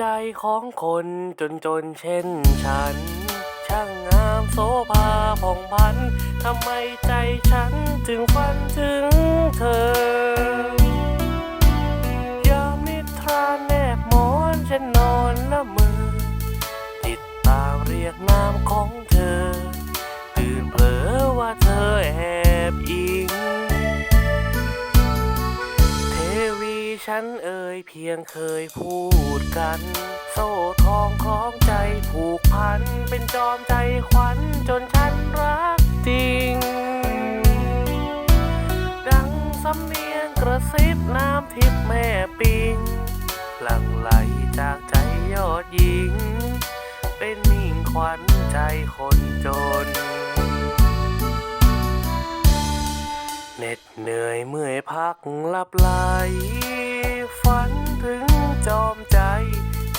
ใจของคนจนจนเช่นฉัน ช่างงามโสภาผ่องพันทำไมใจฉันถึงฝันถึงเธอ ฉันเอ่ยเพียงเคยพูดกัน โซ่ทองของใจผูกพัน เป็นจอมใจขวัญจนฉันรักจริง ดังสำเนียงกระซิบน้ำทิพย์แม่ปิง หลั่งไหลจากใจยอดหญิง เป็นมิ่งขวัญใจคนจนเหน็ดเหนื่อยเมื่อยพักหลับไหล ถึงจอมใจ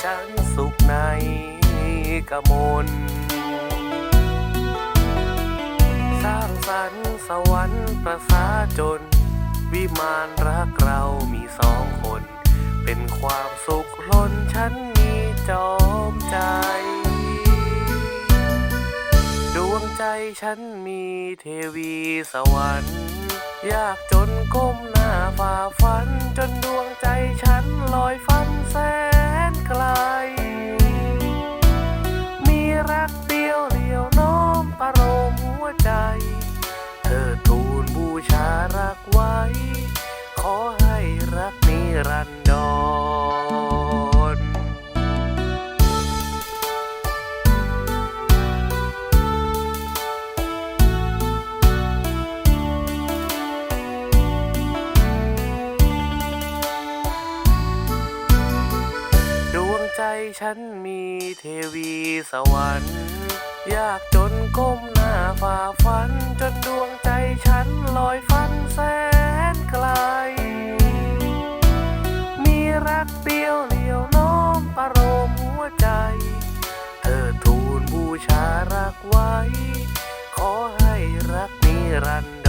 ฉันสุขในกมลสร้างสรรค์สวรรค์ประสาจน วิมานรักเรามีสองคน เป็นความสุขล้นฉันมีจอมใจ ดวงใจฉันมีเทวีสวรรค์อยากจนก้มหน้าฝ่าฟัน ฉันมีเทวีสวรรค์อยากจนก้มหน้าฝ่าฟัน จนดวงใจฉันลอยฟันแสนไกล มีรักเดียวเดียวน้อมประโลมหัวใจ เธอทูลบูชารักไว้ ขอให้รักนิรัน